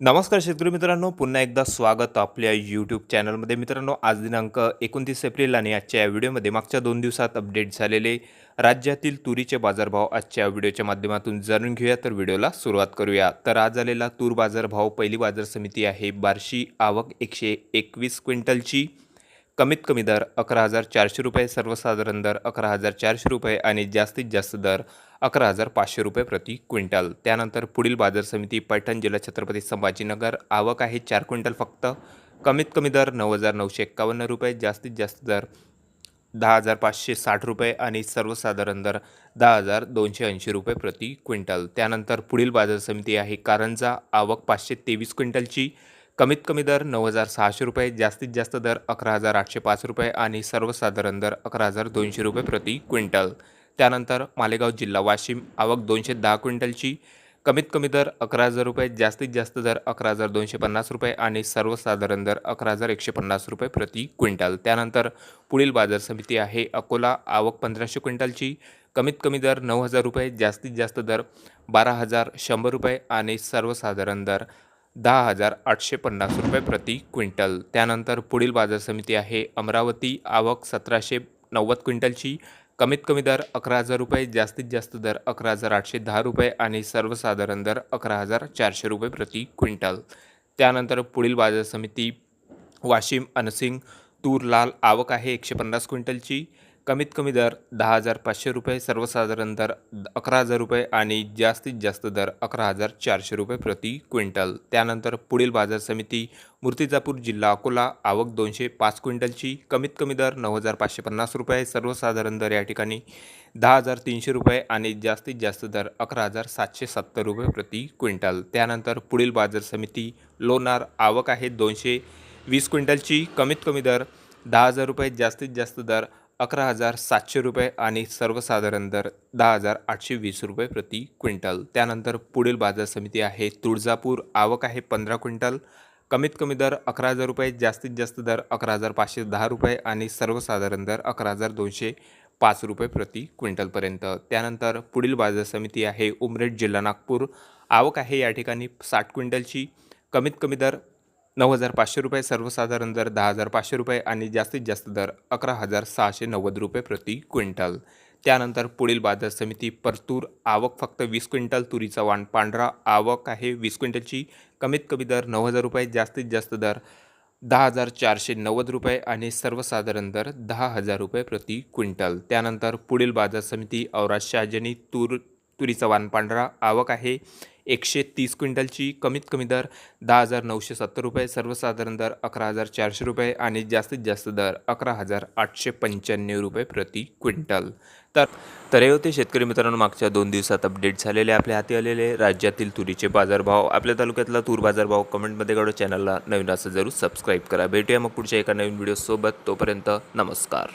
नमस्कार शेतकरी मित्रांनो पुन्हा एकदा स्वागत आपल्या यूट्यूब चॅनलमध्ये मित्रांनो आज दिनांक एकोणतीस एप्रिल आणि आजच्या या व्हिडिओमध्ये मागच्या दोन दिवसात अपडेट झालेले राज्यातील तुरीचे बाजारभाव आजच्या व्हिडिओच्या माध्यमातून जाणून घेऊया. तर व्हिडिओला सुरुवात करूया. तर आज आलेला तूर बाजारभाव पहिली बाजार समिती आहे बार्शी आवक एकशे एकवीस क्विंटलची. कमीत कमी दर अकरा हजार चारशे रुपये सर्वसाधारण दर अकरा हजार चारशे रुपये आणि जास्तीत जास्त दर अकरा हजार पाचशे रुपये प्रति क्विंटल. त्यानंतर पुढील बाजार समिती पैठण जिल्हा छत्रपती संभाजीनगर. आवक आहे चार क्विंटल फक्त. कमीत कमी दर नऊ हजार नऊशे एक्कावन्न रुपये जास्तीत जास्त दर दहा हजार पाचशे साठ रुपये आणि सर्वसाधारण दर दहा हजार दोनशे ऐंशी रुपये प्रति क्विंटल. त्यानंतर पुढील बाजार समिती आहे कारंजा. आवक पाचशे तेवीस क्विंटलची. कमीत कमी दर नऊ हजार सहाशे रुपये जास्तीत जास्त दर अकरा हजार आठशे पाच रुपये आणि सर्वसाधारण दर अकरा हजार दोनशे रुपये प्रति क्विंटल. त्यानंतर मालेगाव जिल्हा वाशिम आवक दोनशे दहा क्विंटलची. कमीत कमी दर अकरा हजार रुपये जास्तीत जास्त दर अकरा हजार दोनशे पन्नास रुपये आणि सर्वसाधारण दर अकरा हजार एकशे पन्नास रुपये प्रति क्विंटल. त्यानंतर पुढील बाजार समिती आहे अकोला आवक पंधराशे क्विंटलची. कमीत कमी दर नऊ हजार रुपये जास्तीत जास्त दर बारा हजार शंभर रुपये आणि सर्वसाधारण दर दहा हजार आठशे पन्नास रुपये प्रति क्विंटल. त्यानंतर पुढील बाजार समिती आहे. अमरावती आवक सतराशे नव्वद क्विंटलची. कमीत कमी दर अकरा हजार रुपये जास्तीत जास्त दर अकरा हजार आठशे दहा रुपये आणि सर्वसाधारण दर अकरा हजार चारशे रुपये प्रति क्विंटल. त्यानंतर पुढील बाजार समिती वाशिम अनसिंग तूर लाल आवक आहे एकशे पन्नास क्विंटलची. कमीत कमी दर दहा हजार पाचशे रुपये सर्वसाधारण दर अकरा हजार रुपये आणि जास्तीत जास्त दर अकरा हजार चारशे रुपये प्रति क्विंटल. त्यानंतर पुढील बाजार समिती मूर्तिजापूर जिल्हा अकोला आवक दोनशे पाच क्विंटलची कमीत कमी दर नऊ हजार पाचशे पन्नास रुपये सर्वसाधारण दर या ठिकाणी दहा हजार तीनशे रुपये आणि जास्तीत जास्त दर अकरा हजार सातशे सत्तर रुपये प्रति क्विंटल. त्यानंतर पुढील बाजार समिती लोणार आवक आहे दोनशे वीस क्विंटलची कमीत कमी दर दहा हजार रुपये जास्तीत जास्त दर अकरा हजार सातशे रुपये आणि सर्वसाधारण दर दहा हजार आठशे वीस रुपये प्रति क्विंटल. त्यानंतर पुढील बाजार समिती आहे तुळजापूर. आवक आहे पंधरा क्विंटल. कमीत कमी दर अकरा हजार रुपये जास्तीत जास्त दर अकरा हजार पाचशे दहा रुपये आणि सर्वसाधारण दर अकरा हजार दोनशे पाच रुपये प्रति क्विंटलपर्यंत त्यानंतर पुढील बाजार समिती आहे उमरेड जिल्हा नागपूर. आवक आहे या ठिकाणी साठ क्विंटलची. कमीत कमी दर नऊ हजार पाचशे रुपये सर्वसाधारण दर दहा हजार पाचशे रुपये आणि जास्तीत जास्त दर अकरा हजार सहाशे नव्वद रुपये प्रति क्विंटल. त्यानंतर पुढील बाजार समिती परतूर आवक फक्त वीस क्विंटल तुरीचा वाण पांढरा आवक आहे वीस क्विंटलची कमीत कमी दर नऊ हजार रुपये जास्तीत जास्त दर दहा हजार चारशे नव्वद रुपये आणि सर्वसाधारण दर दहा हजार रुपये प्रति क्विंटल. त्यानंतर पुढील बाजार समिती औराज शहाजनी तूर तुरीचा वाण पांढरा आवक आहे. एकशे तीस क्विंटलची कमीत कमी दर दहा हजार नऊशे सत्तर रुपये सर्वसाधारण दर अकरा हजार चारशे रुपये आणि जास्तीत जास्त दर अकरा हजार आठशे पंच्याण्णव रुपये प्रति क्विंटल. तर तर हे होते शेतकरी मित्रांनो मागच्या दोन दिवसात अपडेट झालेले आपल्या हाती आलेले राज्यातील तुरीचे बाजारभाव. आपल्या तालुक्यातला तूर बाजारभाव कमेंटमध्ये काढू चॅनलला नवीन असं जरूर सबस्क्राईब करा. भेटूया मग पुढच्या एका नवीन व्हिडिओसोबत. तोपर्यंत नमस्कार.